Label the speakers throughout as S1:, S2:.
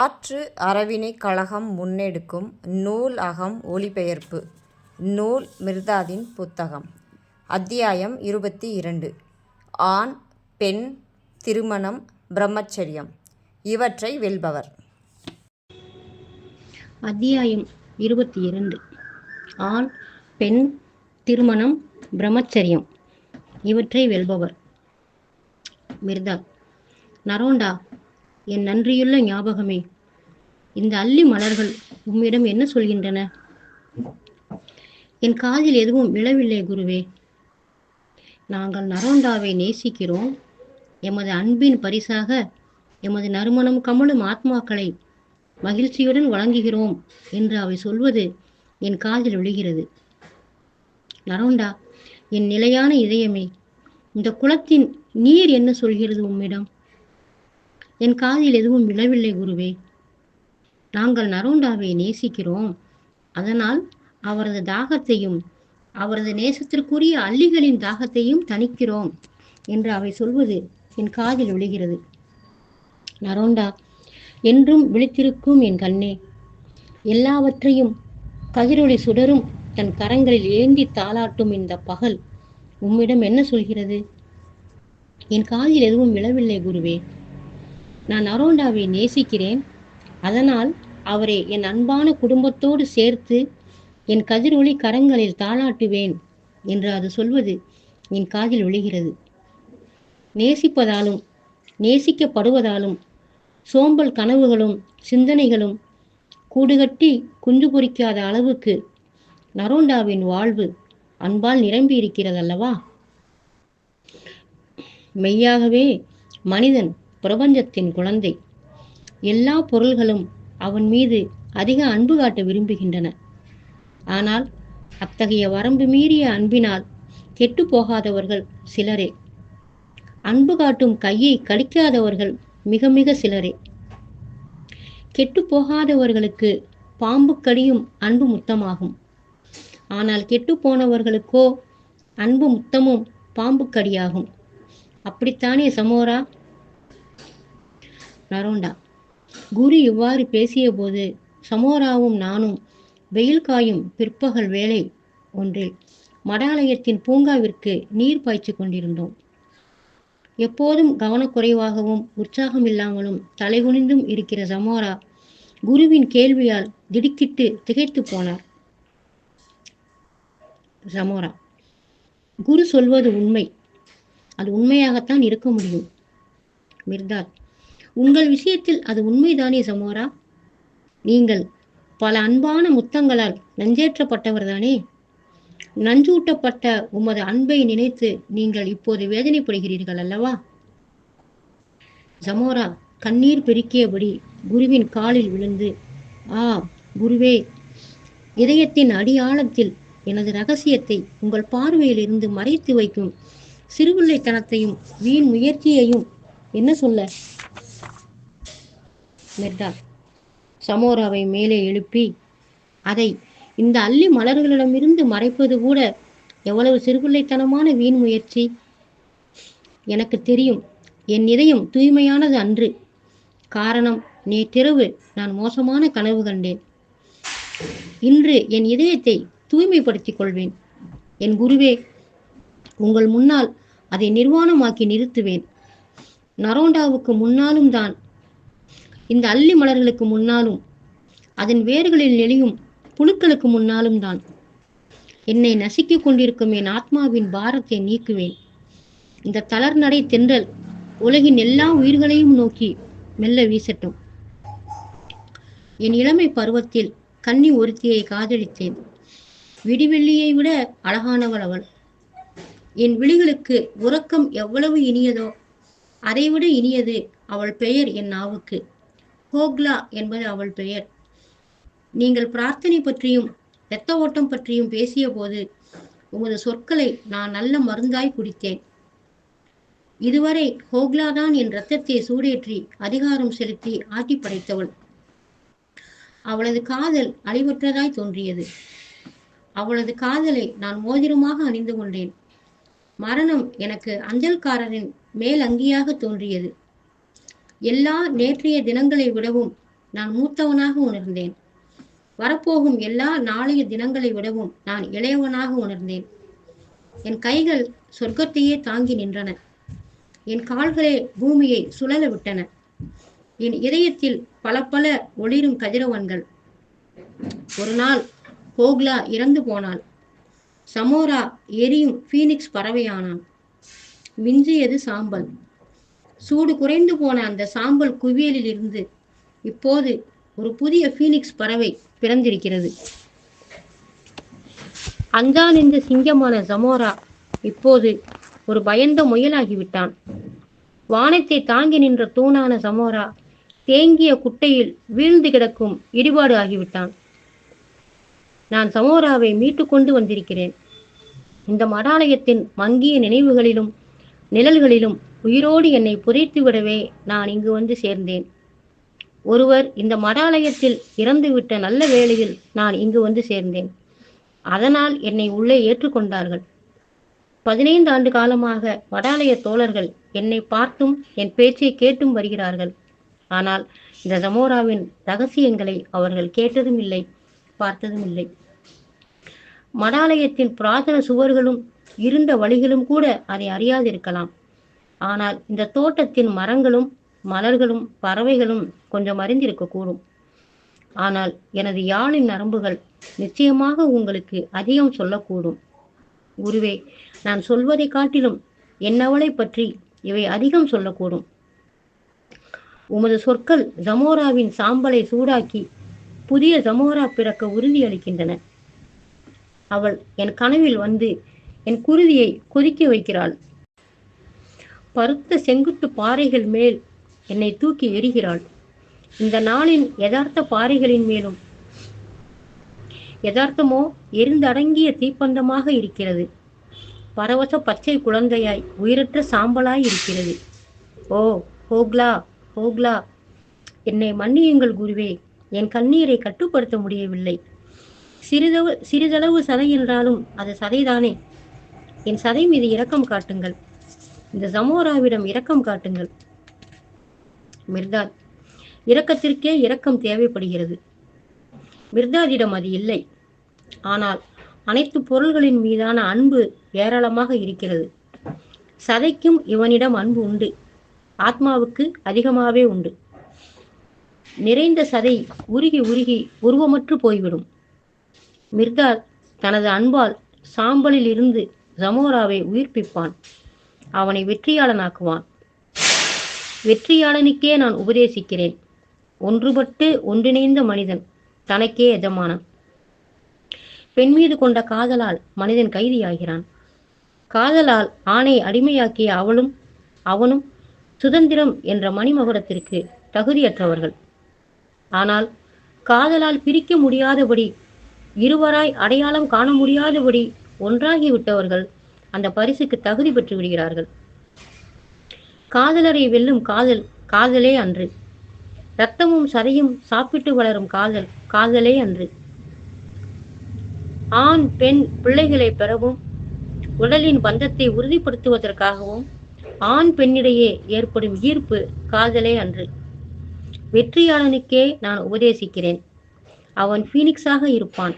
S1: ஆற்று அறவினைக் கழகம் முன்னெடுக்கும் நூல் அகம் ஒளிபெயர்ப்பு நூல் மிர்தாதின் புத்தகம். அத்தியாயம் இருபத்தி இரண்டு. ஆண் பெண் திருமணம் பிரம்மச்சரியம். இவற்றை வெல்பவர்.
S2: அத்தியாயம் இருபத்தி இரண்டு. ஆண் பெண் திருமணம் பிரம்மச்சரியம். இவற்றை வெல்பவர். மிர்தா. நரோண்டா என் நன்றியுள்ள ஞாபகமே இந்த அள்ளி மலர்கள் உம்மிடம் என்ன சொல்கின்றன? என் காதில் எதுவும் விழவில்லை குருவே. நாங்கள் நரோண்டாவை நேசிக்கிறோம். எமது அன்பின் பரிசாக எமது நறுமணம் கமலும் ஆத்மாக்களை மகிழ்ச்சியுடன் வழங்குகிறோம் என்று அவை சொல்வது என் காதில் விழுகிறது. நரோண்டா என் நிலையான இதயமே இந்த குளத்தின் நீர் என்ன சொல்கிறது உம்மிடம்? என் காதில் எதுவும் விழவில்லை குருவே. நாங்கள் நரோண்டாவை நேசிக்கிறோம். அதனால் அவரது தாகத்தையும் அவரது நேசத்திற்குரிய அல்லிகளின் தாகத்தையும் தணிக்கிறோம் என்று அவை சொல்வது என் காதில் விழுகிறது. நரோண்டா என்றும் விழித்திருக்கும் என் கண்ணே எல்லாவற்றையும் கதிரொளி சுடரும் தன் கரங்களில் ஏந்தி தாளாட்டும் இந்த பகல் உம்மிடம் என்ன சொல்கிறது? என் காதில் எதுவும் விழவில்லை குருவே. நான் அரோண்டாவை நேசிக்கிறேன் அதனால் அவரை என் அன்பான குடும்பத்தோடு சேர்த்து என் கதிரொளி கரங்களில் தாளாட்டுவேன் என்று அது சொல்வது என் காதில் விழுகிறது. நேசிப்பதாலும் நேசிக்கப்படுவதாலும் சோம்பல் கனவுகளும் சிந்தனைகளும் கூடுகட்டி குஞ்சு பொறிக்காத அளவுக்கு நரோண்டாவின் வாழ்வு அன்பால் நிரம்பி இருக்கிறதல்லவா மெய்யாகவே மனிதன் பிரபஞ்சத்தின் குழந்தை. எல்லா பொருள்களும் அவன் மீது அதிக அன்பு காட்ட விரும்புகின்றன. ஆனால் அத்தகைய வரம்பு மீறிய அன்பினால் கெட்டு போகாதவர்கள் சிலரே. அன்பு காட்டும் கையை கடிக்காதவர்கள் மிக மிக சிலரே. கெட்டு போகாதவர்களுக்கு பாம்பு கடியும் அன்பு முத்தமாகும். ஆனால் கெட்டு போனவர்களுக்கோ அன்பு முத்தமும் பாம்பு கடியாகும். அப்படித்தானே சமோரா? நரோண்டா. குரு இவ்வாறு பேசிய போது சமோராவும் நானும் வெயில் காயும் பிற்பகல் வேலை ஒன்றில் மடாலயத்தின் பூங்காவிற்கு நீர் பாய்ச்சி கொண்டிருந்தோம். எப்போதும் கவனக்குறைவாகவும் உற்சாகம் இல்லாமலும் தலைகுனிந்தும் இருக்கிற சமோரா குருவின் கேள்வியால் திடுக்கிட்டு திகைத்து போனார். சமோரா குரு சொல்வது உண்மை. அது உண்மையாகத்தான் இருக்க முடியும். மிர்தாத் உங்கள் விஷயத்தில் அது உண்மைதானே சமோரா? நீங்கள் பல அன்பான முத்தங்களால் நஞ்சேற்றப்பட்டவர்தானே? நஞ்சூட்டப்பட்ட உமது அன்பை நினைத்து நீங்கள் இப்போது வேதனைப்படுகிறீர்கள் அல்லவா? ஜமோரா கண்ணீர் பெருக்கியபடி குருவின் காலில் விழுந்து ஆ குருவே இதயத்தின் அடியாழத்தில் எனது ரகசியத்தை உங்கள் பார்வையில் இருந்து மறைத்து வைக்கும் சிறுபிள்ளைத்தனத்தையும் வீண் முயற்சியையும் என்ன சொல்ல? மெர்தா சமோராவை மேலே எழுப்பி அதை இந்த அள்ளி மலர்களிடமிருந்து மறைப்பது கூட எவ்வளவு சிறுபிள்ளைத்தனமான வீண் முயற்சி? எனக்கு தெரியும் என் இதயம் தூய்மையானது அன்று. காரணம் நேற்றிரவு நான் மோசமான கனவு கண்டேன். இன்று என் இதயத்தை தூய்மைப்படுத்திக் கொள்வேன். என் குருவே உங்கள் முன்னால் அதை நிர்வாணமாக்கி நிறுத்துவேன். நரோண்டாவுக்கு முன்னாலும் தான் இந்த அல்லி மலர்களுக்கு முன்னாலும் அதன் வேர்களில் நெளியும் புழுக்களுக்கு முன்னாலும் தான். என்னை நசுக்கிக் கொண்டிருக்கும் என் ஆத்மாவின் பாரத்தை நீக்குவேன். இந்த தளர்நடை தென்றல் உலகின் எல்லா உயிர்களையும் நோக்கி மெல்ல வீசட்டும். என் இளமை பருவத்தில் கன்னி ஒருத்தியை காதலித்தேன். விடிவெள்ளியை விட அழகானவள் அவள். என் விழிகளுக்கு உறக்கம் எவ்வளவு இனியதோ அதைவிட இனியது அவள் பெயர் என் நாவுக்கு ஹோக்லா என்பது அவள் பெயர். நீங்கள் பிரார்த்தனை பற்றியும் இரத்த ஓட்டம் பற்றியும் பேசிய போது உமது சொற்களை நான் நல்ல மருந்தாய் குடித்தேன். இதுவரை ஹோக்லாதான் என் ரத்தத்தை சூடேற்றி அதிகாரம் செலுத்தி ஆட்டி படைத்தவள். அவளது காதல் அழிவற்றதாய் தோன்றியது. அவளது காதலை நான் மோதிரமாக அணிந்து கொண்டேன். மரணம் எனக்கு அஞ்சல்காரரின் மேல் அங்கியாக தோன்றியது. எல்லா நேற்றைய தினங்களை விடவும் நான் மூத்தவனாக உணர்ந்தேன். வரப்போகும் எல்லா நாளைய தினங்களை விடவும் நான் இளையவனாக உணர்ந்தேன். என் கைகள் சொர்க்கத்தையே தாங்கி நின்றன. என் கால்களே பூமியை சுழல விட்டன. என் இதயத்தில் பல பல ஒளிரும் கதிரவன்கள். ஒரு நாள் கோக்லா இறந்து போனாள். சமோரா எரியும் ஃபீனிக்ஸ் பறவையானான். மிஞ்சியது சாம்பல். சூடு குறைந்து போன அந்த சாம்பல் குவியலில் இருந்து இப்போது ஒரு புதிய ஃபீனிக்ஸ் பறவை பிறந்திருக்கிறது. அஞ்சான் சிங்கமான சமோரா இப்போது ஒரு பயந்த முயலாகிவிட்டான். வானத்தை தாங்கி நின்ற தூணான சமோரா தேங்கிய குட்டையில் வீழ்ந்து கிடக்கும் இடிபாடு ஆகிவிட்டான். நான் சமோராவை மீட்டு கொண்டு வந்திருக்கிறேன். இந்த மடாலயத்தின் மங்கிய நினைவுகளிலும் நிழல்களிலும் உயிரோடு என்னை புதைத்து விடவே நான் இங்கு வந்து சேர்ந்தேன். ஒருவர் இந்த மடாலயத்தில் இறந்துவிட்ட நல்ல வேளையில் நான் இங்கு வந்து சேர்ந்தேன். அதனால் என்னை உள்ளே ஏற்றுக்கொண்டார்கள். பதினைந்து ஆண்டு காலமாக மடாலய தோழர்கள் என்னை பார்த்தும் என் பேச்சை கேட்டும் வருகிறார்கள். ஆனால் இந்த ஜமோராவின் ரகசியங்களை அவர்கள் கேட்டதும் இல்லை பார்த்ததும் இல்லை மடாலயத்தின் புராதன சுவர்களும் இருண்ட வழிகளும் கூட அதை அறியாதிருக்கலாம். ஆனால் இந்த தோட்டத்தின் மரங்களும் மலர்களும் பறவைகளும் கொஞ்சம் அறிந்திருக்க கூடும் ஆனால் எனது யாழின் நரம்புகள் நிச்சயமாக உங்களுக்கு அதிகம் சொல்லக்கூடும். குருவே நான் சொல்வதை காட்டிலும் என்னவளை பற்றி இவை அதிகம் சொல்லக்கூடும். உமது சொற்கள் ஜமோராவின் சாம்பலை சூடாக்கி புதிய ஜமோரா பிறக்க உறுதியளிக்கின்றன. அவள் என் கனவில் வந்து என் குருதியை கொதிக்க வைக்கிறாள். பருத்த செங்குத்து பாறைகள் மேல் என்னை தூக்கி எறிகிறாள். இந்த நாளின் யதார்த்த பாறைகளின் மேலும் யதார்த்தமோ எரிந்தடங்கிய தீப்பந்தமாக இருக்கிறது. பரவச பச்சை குழந்தையாய் உயிரற்ற சாம்பலாய் இருக்கிறது. ஓ ஹோக்லா ஹோக்லா. என்னை மன்னியுங்கள் குருவே என் கண்ணீரை கட்டுப்படுத்த முடியவில்லை. சிறிதளவு சிறிதளவு சதை என்றாலும் அது சதைதானே. என் சதை மீது இரக்கம் காட்டுங்கள். இந்த ஜமோராவிடம் இரக்கம் காட்டுங்கள். மிர்தாத் இரக்கத்திற்கே இரக்கம் தேவைப்படுகிறது. மிர்தாதிடம் அது இல்லை. ஆனால் அனைத்து பொருள்களின் மீதான அன்பு ஏராளமாக இருக்கிறது. சதைக்கும் இவனிடம் அன்பு உண்டு. ஆத்மாவுக்கு அதிகமாகவே உண்டு. நிறைந்த சதை உருகி உருகி உருவமற்று போய்விடும். மிர்தாத் தனது அன்பால் சாம்பலில் இருந்து ஜமோராவை உயிர்ப்பிப்பான். அவனை வெற்றியாளனாக்குவான். வெற்றியாளனுக்கே நான் உபதேசிக்கிறேன். ஒன்றுபட்டு ஒன்றிணைந்த மனிதன் தனக்கே எஜமானன். பெண் மீது கொண்ட காதலால் மனிதன் கைதியாகிறான். காதலால் ஆணை அடிமையாக்கிய அவளும் அவனும் சுதந்திரம் என்ற மணிமகுடத்திற்கு தகுதியற்றவர்கள். ஆனால் காதலால் பிரிக்க முடியாதபடி இருவராய் அடையாளம் காண முடியாதபடி ஒன்றாகி விட்டவர்கள் அந்த பரிசுக்கு தகுதி பெற்று விடுகிறார்கள். காதலரை வெல்லும் காதல் காதலே அன்று. ரத்தமும் சதையும் சாப்பிட்டு வளரும் காதல் காதலே அன்று. ஆண் பெண் பிள்ளைகளை பெறவும் உடலின் பந்தத்தை உறுதிப்படுத்துவதற்காகவும் ஆண் பெண்ணிடையே ஏற்படும் ஈர்ப்பு காதலே அன்று. வெற்றியாளனுக்கே நான் உபதேசிக்கிறேன். அவன் ஃபீனிக்ஸாக இருப்பான்.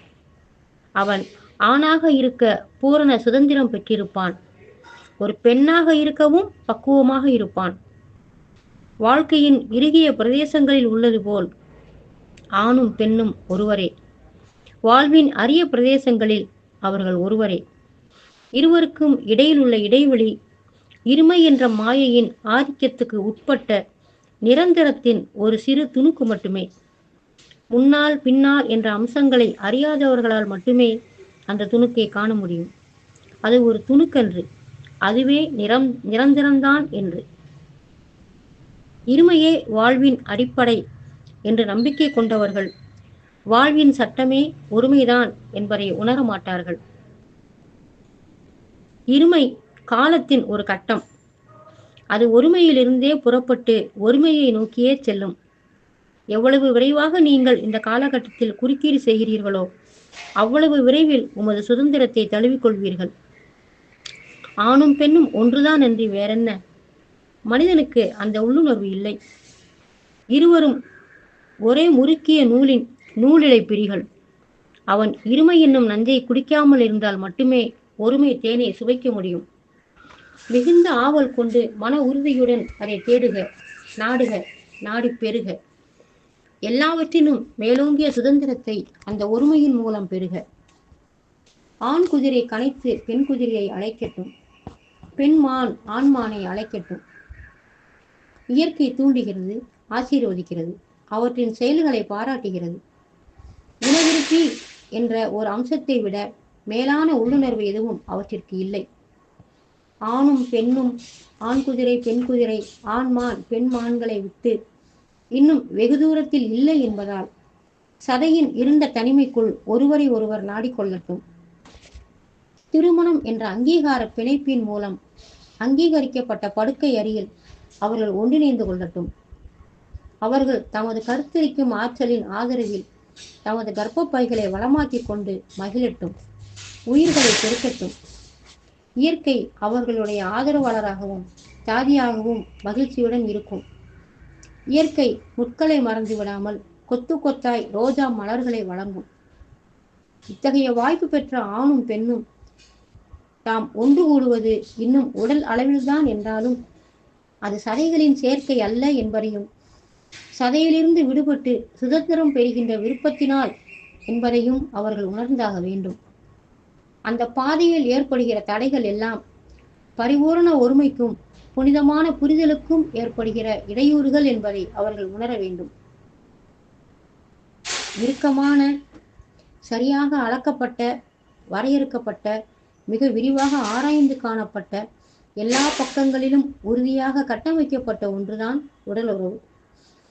S2: அவன் ஆணாக இருக்க பூரண சுதந்திரம் பெற்றிருப்பான். ஒரு பெண்ணாக இருக்கவும் பக்குவமாக இருப்பான். வாழ்க்கையின் இறுகிய பிரதேசங்களில் உள்ளது போல் ஆணும் பெண்ணும் ஒருவரே. வாழ்வின் அரிய பிரதேசங்களில் அவர்கள் ஒருவரே. இருவருக்கும் இடையில் உள்ள இடைவெளி இருமை என்ற மாயையின் ஆதிக்கத்துக்கு உட்பட்ட நிரந்தரத்தின் ஒரு சிறு துணுக்கு மட்டுமே. முன்னால் பின்னால் என்ற அம்சங்களை அறியாதவர்களால் மட்டுமே அந்த துணுக்கை காண முடியும். அது ஒரு துணுக்கன்று. அதுவே நிரம் நிரந்தரம்தான் என்று. இருமையே வாழ்வின் அடிப்படை என்று நம்பிக்கை கொண்டவர்கள் வாழ்வின் சட்டமே ஒருமைதான் என்பதை உணர மாட்டார்கள். இருமை காலத்தின் ஒரு கட்டம். அது ஒருமையிலிருந்தே புறப்பட்டு ஒருமையை நோக்கியே செல்லும். எவ்வளவு விரைவாக நீங்கள் இந்த காலகட்டத்தில் குறுக்கீடு செய்கிறீர்களோ அவ்வளவு விரைவில் உமது சுதந்திரத்தை தழுவிக்கொள்வீர்கள். ஆணும் பெண்ணும் ஒன்றுதான் என்று வேறென்ன? மனிதனுக்கு அந்த உள்ளுணர்வு இல்லை. இருவரும் ஒரே முறுக்கிய நூலின் நூலிழை பிரிகள் அவன் இருமை என்னும் நஞ்சை குடிக்காமல் இருந்தால் மட்டுமே ஒருமை தேனை சுவைக்க முடியும். மிகுந்த ஆவல் கொண்டு மன உறுதியுடன் அதை தேடுக நாடுக நாடி பெறுக. எல்லாவற்றிலும் மேலோங்கிய சுதந்திரத்தை அந்த ஒருமையின் மூலம் பெறுக. ஆண் குதிரை கனைத்து பெண் குதிரையை அழைக்கட்டும். பெண் மான் ஆண்மானை அழைக்கட்டும். இயற்கை தூண்டுகிறது ஆசீர்வதிக்கிறது. அவற்றின் செயல்களை பாராட்டுகிறது. இனவிருத்தி என்ற ஒரு அம்சத்தை விட மேலான உள்ளுணர்வு எதுவும் அவற்றிற்கு இல்லை. ஆணும் பெண்ணும் ஆண் குதிரை பெண் குதிரை ஆண் மான் பெண் மான்களை விட்டு இன்னும் வெகு தூரத்தில் இல்லை என்பதால் சதையின் இருந்த தனிமைக்குள் ஒருவரை ஒருவர் நாடிக்கொள்ளட்டும். திருமணம் என்ற அங்கீகார பிணைப்பின் மூலம் அங்கீகரிக்கப்பட்ட படுக்கை அறையில் அவர்கள் ஒன்றிணைந்து கொள்ளட்டும். அவர்கள் தமது கருத்தரிக்கும் ஆற்றலின் ஆதரவில் தமது கர்ப்பப்பைகளை வளமாக்கிக் கொண்டு மகிழட்டும் உயிர்களை பெருக்கட்டும். இயற்கை அவர்களுடைய ஆதரவாளராகவும் தாதியாகவும் மகிழ்ச்சியுடன் இருக்கும். இயற்கை முட்களை மறந்து விடாமல் கொத்து கொத்தாய் ரோஜா மலர்களை வழங்கும். இத்தகைய வாய்ப்பு பெற்ற ஆணும் பெண்ணும் தாம் ஒன்று கூடுவது இன்னும் உடல் அளவில்தான் என்றாலும் அது சதைகளின் சேர்க்கை அல்ல என்பதையும் சதையிலிருந்து விடுபட்டு சுதந்திரம் பெறுகின்ற விருப்பத்தினால் என்பதையும் அவர்கள் உணர்ந்தாக வேண்டும். அந்த பாதையில் ஏற்படுகிற தடைகள் எல்லாம் பரிபூரண ஒருமைக்கும் புனிதமான புரிதலுக்கும் ஏற்படுகிற இடையூறுகள் என்பதை அவர்கள் உணர வேண்டும். இறுக்கமான சரியாக அளக்கப்பட்ட வரையறுக்கப்பட்ட மிக விரிவாக ஆராய்ந்து காணப்பட்ட எல்லா பக்கங்களிலும் உறுதியாக கட்டமைக்கப்பட்ட ஒன்றுதான் உடல் உறவு.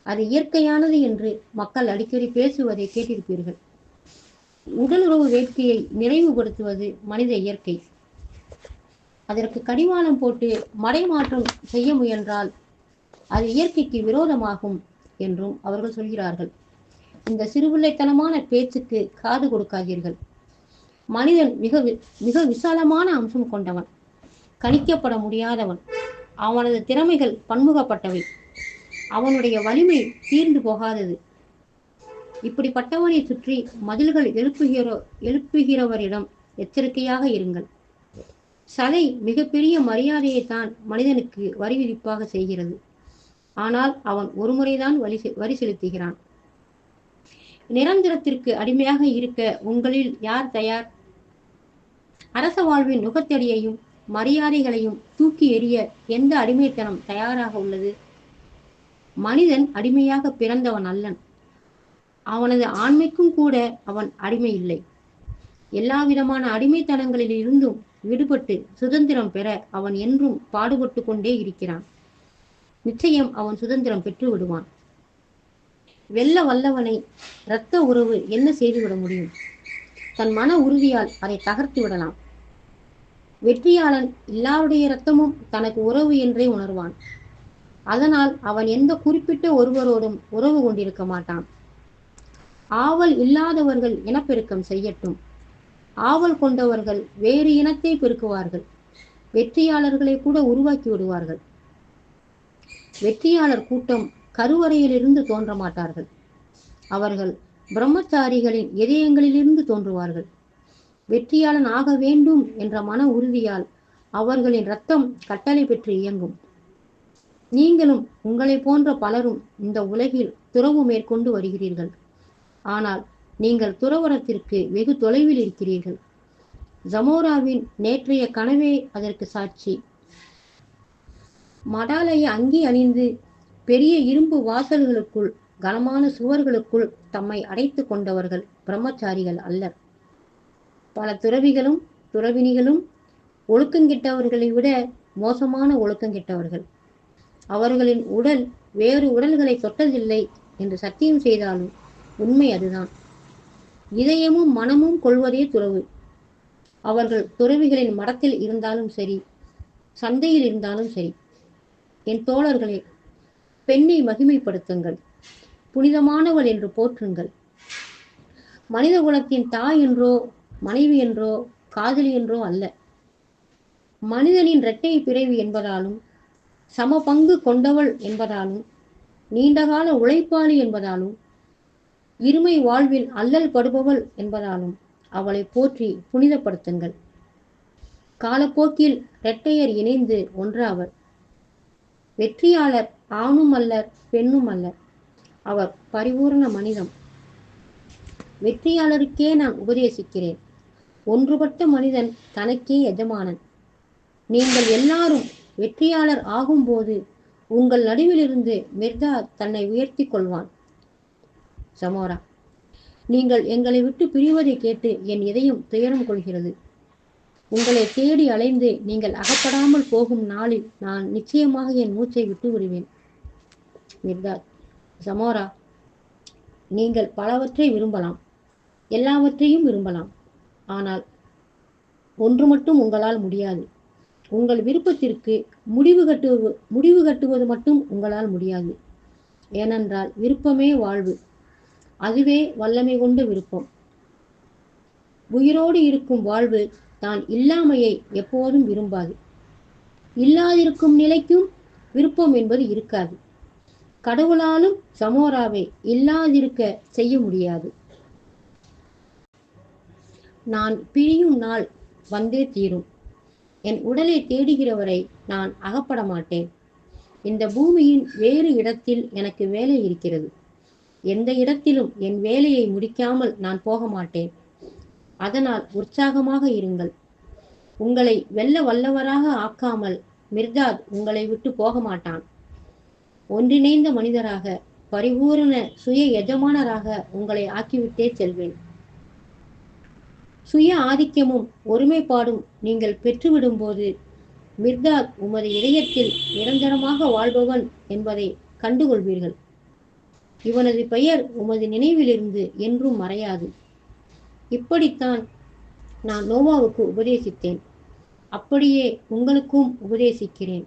S2: அது இயற்கையானது என்று மக்கள் அடிக்கடி பேசுவதை கேட்டிருப்பீர்கள். உடல் உறவு வேட்கையை நிறைவுபடுத்துவது மனித இயற்கை. அதற்கு கடிவாளம் போட்டு மடைமாற்றம் செய்ய முயன்றால் அது இயற்கைக்கு விரோதமாகும் என்றும் அவர்கள் சொல்கிறார்கள். இந்த சிறுபிள்ளைத்தனமான பேச்சுக்கு காது கொடுக்காதீர்கள். மனிதன் மிக வி- மிக விசாலமான அம்சம் கொண்டவன். கணிக்கப்பட முடியாதவன். அவனது திறமைகள் பன்முகப்பட்டவை. அவனுடைய வலிமை தீர்ந்து போகாதது. இப்படிப்பட்டவனை சுற்றி மதில்கள் எழுப்புகிற எழுப்புகிறவரிடம் எச்சரிக்கையாக இருங்கள். சதை மிகப்பெரிய மரியாதையை தான் மனிதனுக்கு வரி விதிப்பாக செய்கிறது. ஆனால் அவன் ஒருமுறைதான் வரி செ- வரி செலுத்துகிறான். நிரந்தரத்திற்கு அடிமையாக இருக்க உங்களில் யார் தயார்? அரச வாழ்வின் நுகத்தடியையும் மரியாதைகளையும் தூக்கி எறிய எந்த அடிமைத்தனம் தயாராக உள்ளது? மனிதன் அடிமையாக பிறந்தவன் அல்லன். அவனது ஆண்மைக்கும் கூட அவன் அடிமை இல்லை. எல்லா விதமான அடிமைத்தனங்களில் இருந்தும் விடுபட்டு சுதந்திரம் பெற அவன் என்றும் பாடுபட்டு கொண்டே இருக்கிறான். நிச்சயம் அவன் சுதந்திரம் பெற்று விடுவான். வெல்ல வல்லவனை இரத்த உறவு என்ன செய்துவிட முடியும்? தன் மன உறுதியால் அதை தகர்த்து விடலாம். வெற்றியாளன் எல்லாருடைய இரத்தமும் தனக்கு உறவு என்றே உணர்வான். அதனால் அவன் எந்த குறிப்பிட்ட ஒருவரோடும் உறவு கொண்டிருக்க மாட்டான். ஆவல் இல்லாதவர்கள் இனப்பெருக்கம் செய்யட்டும். ஆவல் கொண்டவர்கள் வேறு இனத்தை பெருக்குவார்கள். வெற்றியாளர்களை கூட உருவாக்கி விடுவார்கள். வெற்றியாளர் கூட்டம் கருவறையிலிருந்து தோன்ற மாட்டார்கள். அவர்கள் பிரம்மச்சாரிகளின் இதயங்களிலிருந்து தோன்றுவார்கள். வெற்றியாளன் ஆக வேண்டும் என்ற மன உறுதியால் அவர்களின் ரத்தம் கட்டளை பெற்று இயங்கும். நீங்களும் உங்களை போன்ற பலரும் இந்த உலகில் துறவு மேற்கொண்டு வருகிறீர்கள். ஆனால் நீங்கள் துறவரத்திற்கு வெகு தொலைவில் இருக்கிறீர்கள். ஜமோராவின் நேற்றைய கனவே அதற்கு சாட்சி. மடாலய அங்கி அணிந்து பெரிய இரும்பு வாசல்களுக்குள் கனமான சுவர்களுக்குள் தம்மை அடைத்து கொண்டவர்கள் பிரம்மச்சாரிகள் அல்லர். பல துறவிகளும் துறவினிகளும் ஒழுக்கங்கிட்டவர்களை விட மோசமான ஒழுக்கங்கிட்டவர்கள் அவர்களின் உடல் வேறு உடல்களை தொட்டதில்லை என்று சத்தியம் செய்தாலும் உண்மை அதுதான். இதயமும் மனமும் கொள்வதே துறவு. அவர்கள் துறவிகளின் மடத்தில் இருந்தாலும் சரி சந்தையில் இருந்தாலும் சரி என் தோழர்களே பெண்ணை மகிமைப்படுத்துங்கள் புனிதமானவள் என்று போற்றுங்கள். மனித குலத்தின் தாய் என்றோ மனைவி என்றோ காதலி என்றோ அல்ல. மனிதனின் இரட்டை பிறவி என்பதாலும் சம பங்கு கொண்டவள் என்பதாலும் நீண்டகால உழைப்பாளி என்பதாலும் இருமை வாழ்வில் அல்லல் படுபவள் என்பதாலும் அவளை போற்றி புனிதப்படுத்துங்கள். காலப்போக்கில் இரட்டையர் இணைந்து ஒன்றாவர். வெற்றியாளர் ஆணும் அல்லர் பெண்ணும் அல்லர் அவர் பரிபூரண மனிதம். வெற்றியாளருக்கே நான் உபதேசிக்கிறேன். ஒன்றுபட்ட மனிதன் தனக்கே எஜமானன். நீங்கள் எல்லாரும் வெற்றியாளர் ஆகும்போது உங்கள் நடுவிலிருந்து மிர்தா தன்னை உயர்த்தி கொள்வான். சமோரா. நீங்கள் எங்களை விட்டு பிரிவதை கேட்டு என் இதயம் துயரம் கொள்கிறது. உங்களை தேடி அலைந்து நீங்கள் அகப்படாமல் போகும் நாளில் நான் நிச்சயமாக என் மூச்சை விட்டு விடுவேன். மிர்தாத் சமோரா நீங்கள் பலவற்றை விரும்பலாம். எல்லாவற்றையும் விரும்பலாம். ஆனால் ஒன்று மட்டும் உங்களால் முடியாது. உங்கள் விருப்பத்திற்கு முடிவு கட்டுவது முடிவு கட்டுவது மட்டும் உங்களால் முடியாது. ஏனென்றால் விருப்பமே வாழ்வு. அதுவே வல்லமை கொண்டு விருப்பம். உயிரோடு இருக்கும் வாழ்வு தான் இல்லாமையை எப்போதும் விரும்பாது. இல்லாதிருக்கும் நிலைக்கும் விருப்பம் என்பது இருக்காது. கடவுளாலும் சமோராவை இல்லாதிருக்க செய்ய முடியாது. நான் பிரியும் நாள் வந்தே தீரும். என் உடலை தேடுகிறவரை நான் அகப்பட மாட்டேன். இந்த பூமியின் வேறு இடத்தில் எனக்கு வேலை இருக்கிறது. எந்த இடத்திலும் என் வேலையை முடிக்காமல் நான் போக மாட்டேன். அதனால் உற்சாகமாக இருங்கள். உங்களை வெல்ல வல்லவராக ஆக்காமல் மிர்தாத் உங்களை விட்டு போக மாட்டான். ஒன்றிணைந்த மனிதராக பரிபூரண சுய எஜமானராக உங்களை ஆக்கிவிட்டே செல்வேன். சுய ஆதிக்கமும் ஒருமைப்பாடும் நீங்கள் பெற்றுவிடும்போது மிர்தாத் உமது இதயத்தில் நிரந்தரமாக வாழ்பவன் என்பதை கண்டுகொள்வீர்கள். இவனது பெயர் உமது நினைவிலிருந்து என்றும் மறையாது. இப்படித்தான் நான் நோவாவுக்கு உபதேசித்தேன். அப்படியே உங்களுக்கும் உபதேசிக்கிறேன்.